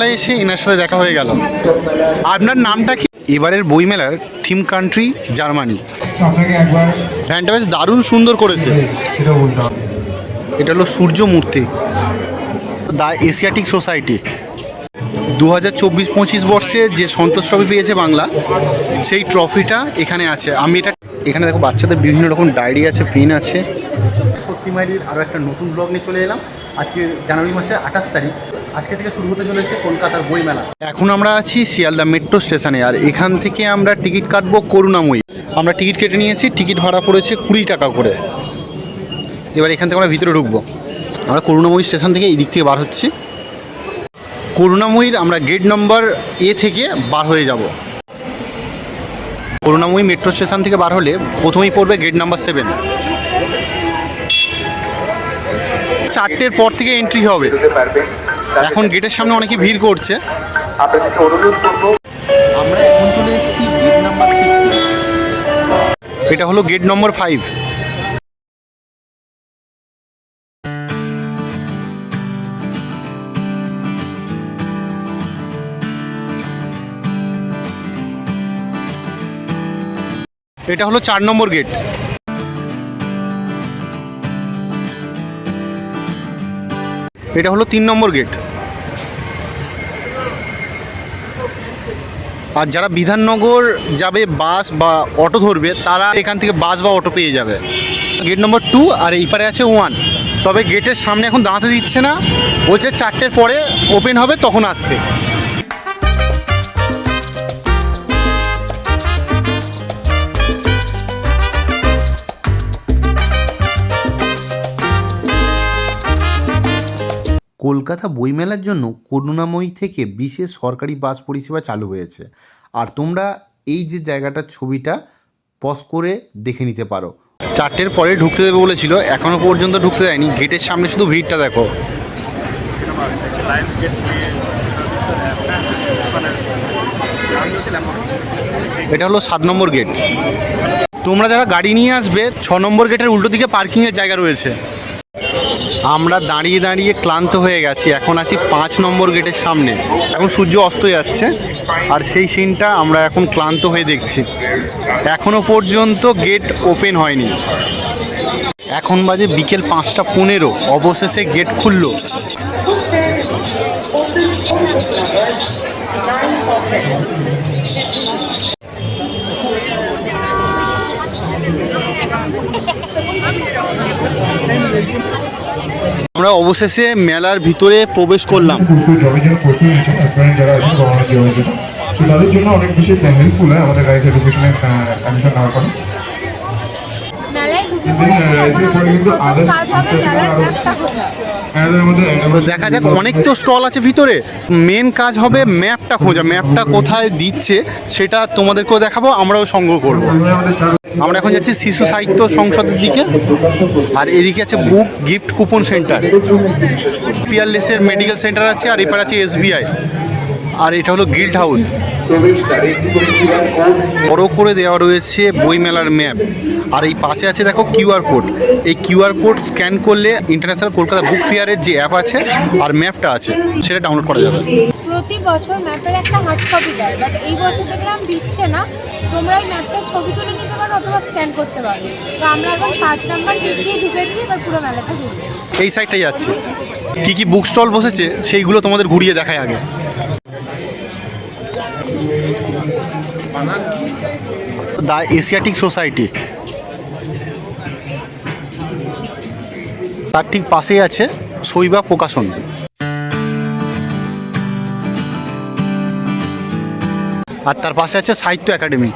বইমেলায় এসে এনার সাথে দেখা হয়ে গেল। আপনার নামটা কি? এবারের বইমেলার থিম কান্ট্রি জার্মানি ভ্যানটা বেশ দারুণ সুন্দর করেছে। এটা হলো সূর্য মূর্তি। দ্য এশিয়াটিক সোসাইটি দু হাজার চব্বিশ পঁচিশ বর্ষে যে সন্তোষ ট্রফি পেয়েছে বাংলা সেই ট্রফিটা এখানে আছে। আমি এটা এখানে দেখো বাচ্চাদের বিভিন্ন রকম ডায়েরি আছে পেন আছে। সত্যি মাইরির আরও একটা নতুন ব্লগ নিয়ে চলে এলাম। আজকে জানুয়ারি মাসের আঠাশ তারিখ। আজকে থেকে শুরু হতে চলেছে কলকাতার বইমেলা। এখন আমরা আছি শিয়ালদা মেট্রো স্টেশনে, আর এখান থেকে আমরা টিকিট কাটবো করুণাময়ী। আমরা টিকিট কেটে নিয়েছি, টিকিট ভাড়া পড়েছে কুড়ি টাকা করে। এবার এখান থেকে আমরা ভিতরে ঢুকবো। আমরা করুণাময়ী স্টেশন থেকে এই দিক থেকে বার হচ্ছি। করুণাময়ীর আমরা গেট নম্বর এ থেকে বার হয়ে যাব। করুণাময়ী মেট্রো স্টেশন থেকে বার হলে প্রথমেই পড়বে গেট নাম্বার সেভেন। চারটের পর থেকে এন্ট্রি হবে। এখন গেটের সামনে অনেকে ভিড় করছে। আপনাদেরকে অনুরোধ করব। আমরা এখন চলে এসেছি গেট নাম্বার সিক্স এটা হলো গেট নম্বর ফাইভ এটা হলো চার নম্বর গেট। এটা হলো তিন নম্বর গেট। আর যারা বিধাননগর যাবে বাস বা অটো ধরবে, তারা এখান থেকে বাস বা অটো পেয়ে যাবে। গেট নম্বর টু আর এই পারে আছে ওয়ান তবে গেটের সামনে এখন দাঁড়াতে দিচ্ছে না। বলছে চারটের পরে ওপেন হবে, তখন আসতে। কলকাতা বইমেলার জন্য করুণাময়ী থেকে বিশেষ সরকারি বাস পরিষেবা চালু হয়েছে। আর তোমরা এই যে জায়গাটার ছবিটা, পজ করে দেখে নিতে পারো। চারটের পরে ঢুকতে দেবে বলেছিল এখনও পর্যন্ত ঢুকতে দেয়নি। গেটের সামনে শুধু ভিড়টা দেখো। এটা হলো সাত নম্বর গেট। তোমরা যারা গাড়ি নিয়ে আসবে, ছ নম্বর গেটের উল্টো দিকে পার্কিংয়ের জায়গা রয়েছে। আমরা দাঁড়িয়ে দাঁড়িয়ে ক্লান্ত হয়ে গেছি। এখন আছি পাঁচ নম্বর গেটের সামনে। এখন সূর্য অস্ত যাচ্ছে, আর সেই সিনটা আমরা এখন ক্লান্ত হয়ে দেখছি। এখনও পর্যন্ত গেট ওপেন হয়নি। এখন বাজে বিকেল পাঁচটা পনেরো। অবশেষে গেট খুললো। আমরা অবশেষে মেলার ভিতরে প্রবেশ করলাম। তাদের জন্য অনেক বেশি হেল্পফুল হয় আমাদের রাইস অ্যাডমিশন নেওয়ার পরে। দেখা যাক অনেক তো স্টল আছে ভিতরে। মেন কাজ হবে ম্যাপটা খোঁজা ম্যাপটা কোথায় দিচ্ছে সেটা তোমাদেরকেও দেখাবো আমরাও সংগ্রহ করব। আমরা এখন যাচ্ছি শিশু সাহিত্য সংসদের দিকে। আর এদিকে আছে বুক গিফট কুপন সেন্টার। পিয়ারলেসের মেডিকেল সেন্টার আছে আর এপার আছে এসবিআই। আর এটা হলো গিল্ড হাউস। বড় করে দেওয়া রয়েছে বইমেলার ম্যাপ। আর এই পাশে আছে দেখো কিউআর কোড। এই কিউআর কোড স্ক্যান করলে ইন্টারন্যাশনাল কলকাতা বুক ফেয়ারের যে অ্যাপ আছে আর ম্যাপটা আছে, সেটা ডাউনলোড করা যাবে। প্রতি বছর ম্যাপের একটা হার্ড কপি দেয় বাট এই বছর দেখলাম দিচ্ছে না। তোমরা এই ম্যাপটার ছবি তুলে নিতে পারো অথবা স্ক্যান করতে পারো। তো আমরা এখন পাঁচ নাম্বার গেট দিয়ে ঢুকেছি, এবার পুরো মেলাটা ঘুরবো। এই সাইডটাই যাচ্ছে। কি কি বুক স্টল বসেছে, সেইগুলো তোমাদের ঘুরিয়ে দেখায় আগে। দ্য এশিয়াটিক সোসাইটি তার ঠিক পাশেই আছে শৈবা প্রকাশন। আর তার পাশে আছে সাহিত্য একাডেমি।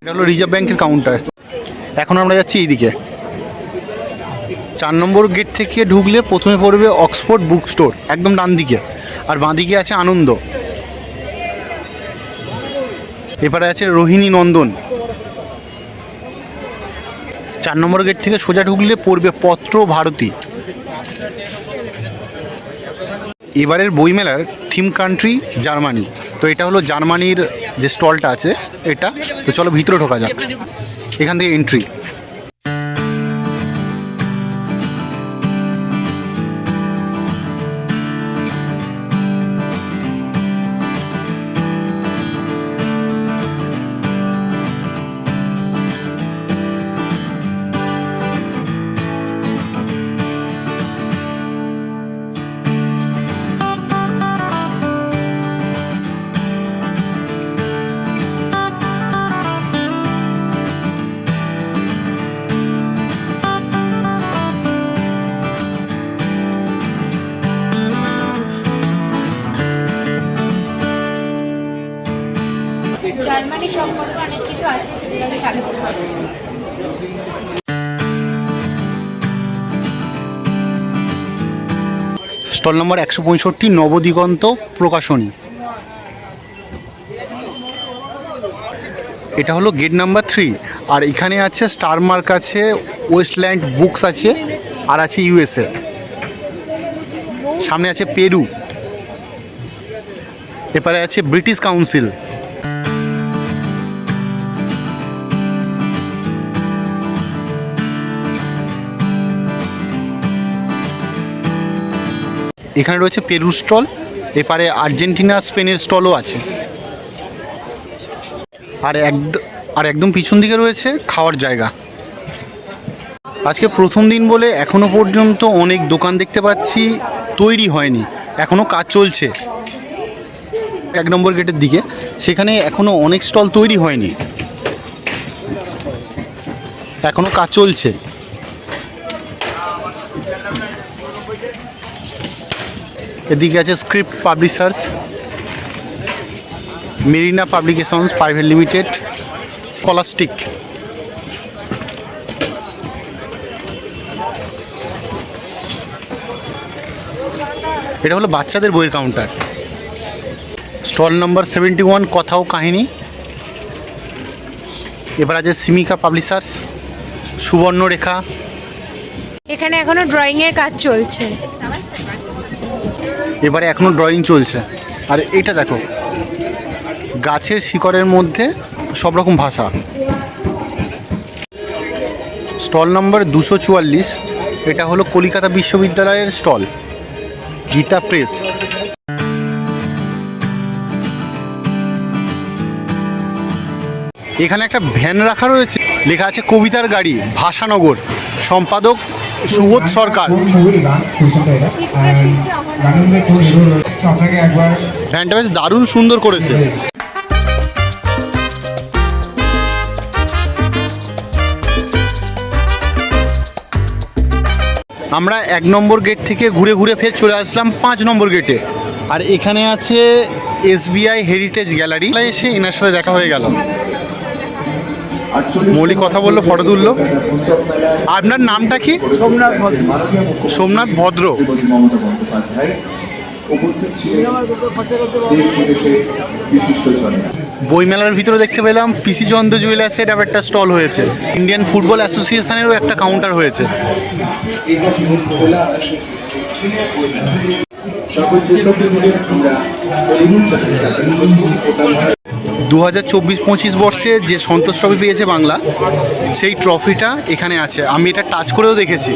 এটা হলো রিজার্ভ ব্যাংকের কাউন্টার এখন আমরা যাচ্ছি এইদিকে। চার নম্বর গেট থেকে ঢুকলে প্রথমে পড়বে অক্সফোর্ড বুক স্টোর একদম ডান দিকে। আর বাঁ দিকে আছে আনন্দ। এবারে আছে রোহিণী নন্দন। চার নম্বর গেট থেকে সোজা ঢুকলে পড়বে পত্র ভারতী। এবারের বইমেলার থিম কান্ট্রি জার্মানি। তো এটা হলো জার্মানির যে স্টলটা আছে, এটা। তো চলো ভিতরে ঢোকা যাক। এখান থেকে এন্ট্রি স্টল নম্বর একশো পঁয়ষট্টি, নবদিগন্ত প্রকাশনী। এটা হলো গেট নাম্বার থ্রি আর এখানে আছে স্টার মার্ক আছে ওয়েস্টল্যান্ড বুকস আছে, আর আছে ইউএসএ সামনে আছে পেরু। এপারে আছে ব্রিটিশ কাউন্সিল এখানে রয়েছে পেরু স্টল, এপারে আর্জেন্টিনা, স্পেনের স্টলও আছে। আর একদম আর একদম পিছন দিকে রয়েছে খাওয়ার জায়গা। আজকে প্রথম দিন বলে এখনও পর্যন্ত অনেক দোকান দেখতে পাচ্ছি, তৈরি হয়নি, এখনও কাজ চলছে। এক নম্বর গেটের দিকে, সেখানে এখনও অনেক স্টল তৈরি হয়নি। এখনও কাজ চলছে। এদিকে আছে script publishers Marina publications private limited Scholastic এটা হলো বাচ্চাদের বইয়ের counter stall number seventy one কথাও কাহিনী এবার আছে সিমিকা পাবলিশার্স সুবর্ণরেখা এখানে এখনও ড্রয়িংয়ের কাজ চলছে। এবারে এখনও ড্রয়িং চলছে। আর এটা দেখো, গাছের শিকড়ের মধ্যে সব রকম ভাষা স্টল নম্বর দুশো চুয়াল্লিশ, এটা হলো কলিকাতা বিশ্ববিদ্যালয়ের স্টল গীতা প্রেস এখানে একটা ভ্যান রাখা রয়েছে, লেখা আছে কবিতার গাড়ি, ভাষানগর। সম্পাদক সুবোধ সরকার। ভ্যানটা বেশ দারুণ সুন্দর করেছে। আমরা এক নম্বর গেট থেকে ঘুরে ঘুরে ফের চলে আসলাম পাঁচ নম্বর গেটে আর এখানে আছে এসবিআই হেরিটেজ গ্যালারি এসে এনার সাথে দেখা হয়ে গেল। মৌলিক কথা বলল ফটো তুললো। আপনার নামটা কি? সোমনাথ ভদ্র। সোমনাথ ভদ্র। বইমেলার ভিতরে দেখতে পেলাম পিসি চন্দ্র জুয়েলার্সের একটা স্টল হয়েছে। ইন্ডিয়ান ফুটবল অ্যাসোসিয়েশনেরও একটা কাউন্টার হয়েছে। সকল দু হাজার চব্বিশ পঁচিশ বর্ষে যে সন্তোষ ট্রফি পেয়েছে বাংলা, সেই ট্রফিটা এখানে আছে। আমি এটা টাচ করেও দেখেছি।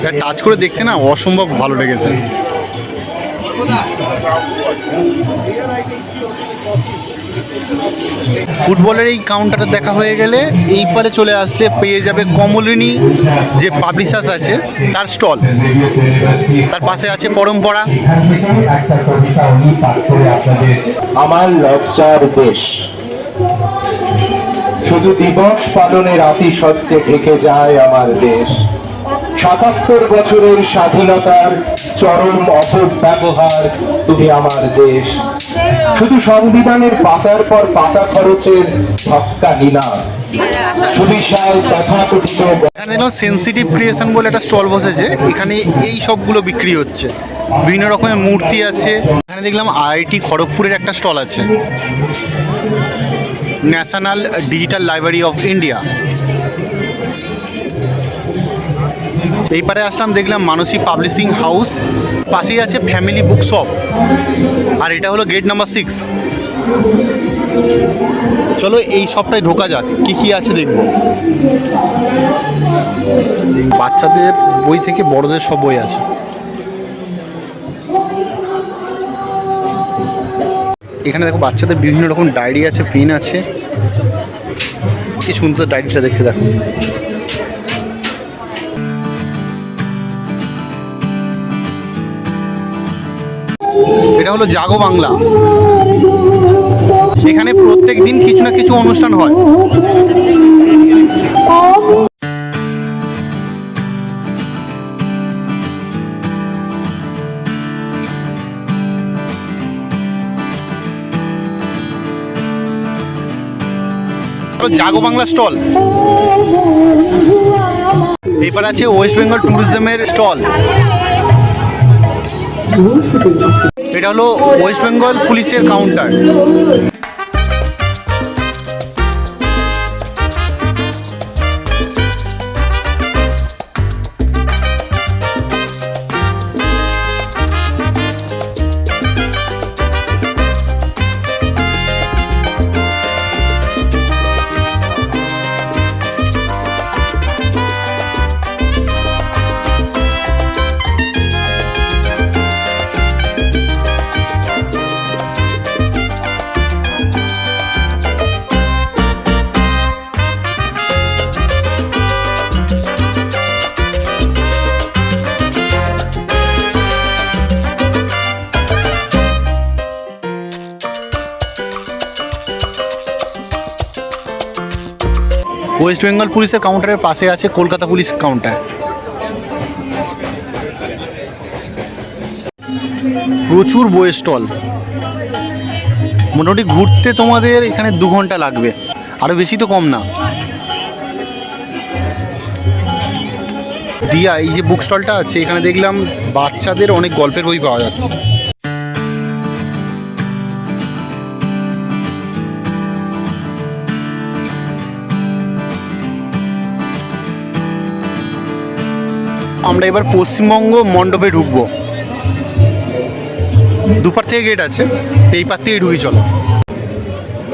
এটা টাচ করে দেখতে না, অসম্ভব ভালো লেগেছে। ফুটবলের এই কাউন্টারটা দেখা হয়ে গেলে এই পারে চলে আসলে পেয়ে যাবে কমলিনী যে পাবলিশার্স আছে, তার স্টল। তার পাশে আছে পরম্পরা। আমার লজ্জার দেশ। শুধু দিবস পালনের আতিশয্যে ঢেকে যায় আমার দেশ। সাতাত্তর বছরের স্বাধীনতার চরম অপব্যবহার তুমি আমার দেশ। শুধু সংবিধানের পাতার পর পাতা খরচের এখানে দেখলাম সেন্সিটিভ ক্রিয়েশন বলে একটা স্টল বসেছে। এখানে বিক্রি হচ্ছে। বিভিন্ন রকমের মূর্তি আছে। এখানে দেখলাম আইআইটি খড়গপুরের একটা স্টল আছে। National digital library of India. এই পারে আসলাম, দেখলাম মানসী পাবলিশিং হাউস, পাশেই আছে ফ্যামিলি বুক শপ। আর এটা হলো গেট নাম্বার সিক্স। চলো এই সবটাই ঢোকা যাক, কি কি আছে দেখব। বাচ্চাদের বই থেকে বড়দের সব বই আছে। এখানে দেখো বাচ্চাদের বিভিন্ন রকম ডায়েরি আছে, পেন আছে। কি সুন্দর ডায়েরিটা দেখতে দেখো। এটা হলো জাগো বাংলা। সেখানে প্রত্যেক দিন কিছু না কিছু অনুষ্ঠান হয়। জাগো বাংলা স্টল। এবার আছে ওয়েস্ট বেঙ্গল ট্যুরিজমের স্টল। এটা হলো ওয়েস্ট বেঙ্গল পুলিশের কাউন্টার ওয়েস্ট বেঙ্গল পুলিশের কাউন্টারের পাশে আছে কলকাতা পুলিশ কাউন্টার প্রচুর বইয়ের স্টল মোটামুটি ঘুরতে তোমাদের এখানে দু ঘণ্টা লাগবে। আরও বেশি তো কম না। দিয়া, এই যে বুক স্টলটা আছে, এখানে দেখলাম বাচ্চাদের অনেক গল্পের বই পাওয়া যাচ্ছে। আমরা এবার পশ্চিমবঙ্গ মণ্ডপে ঢুকবো। দুপার থেকে গেট আছে, এই পার থেকে ঢুকি, চলো।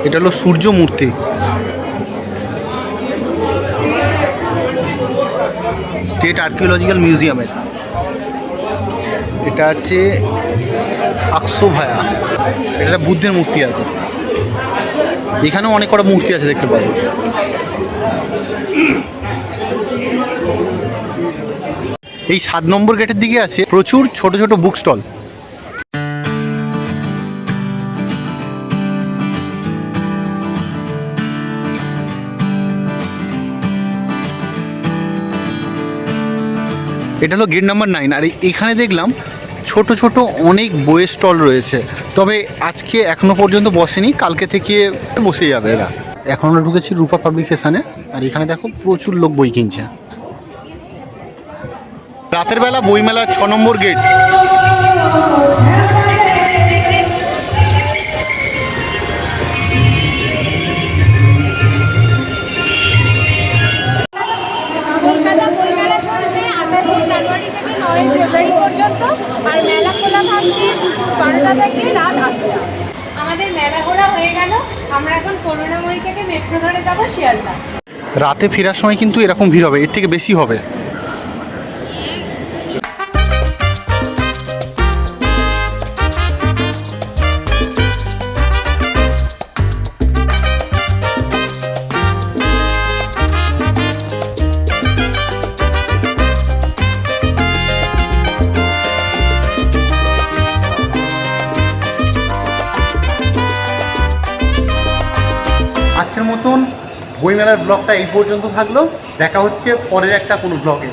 এটা হলো সূর্য মূর্তি স্টেট আর্কিওলজিক্যাল মিউজিয়ামের এটা আছে আকসো ভায়া এটা বুদ্ধের মূর্তি আছে। এখানেও অনেক কটা মূর্তি আছে দেখতে পাবো। এই সাত নম্বর গেটের দিকে আছে প্রচুর ছোট ছোট বুক স্টল এটা হলো গেট নাম্বার নাইন আর এখানে দেখলাম ছোট ছোট অনেক বইয়ের স্টল রয়েছে। তবে আজকে এখনও পর্যন্ত বসেনি, কালকে থেকে বসে যাবে এরা। এখন ঢুকেছি রূপা পাবলিকেশানে আর এখানে দেখো প্রচুর লোক বই কিনছে। রাতের বেলা বইমেলা ছ নম্বর গেট। কলকাতা বইমেলা চলবে আঠাশে জানুয়ারি থেকে নয় ফেব্রুয়ারি পর্যন্ত আর মেলা খোলা থাকবে বারোটা থেকে রাত আটটা। আমাদের মেলা ঘোরা হয়ে গেল আমরা এখন করুণাময়ী থেকে মেট্রো ধরে যাব শিয়ালদা। রাতে ফেরার সময় কিন্তু এরকম ভিড় হবে এর থেকে বেশি হবে। বইমেলার ব্লগটা এই পর্যন্ত থাকল। দেখা হচ্ছে পরের একটা কোনো ব্লগে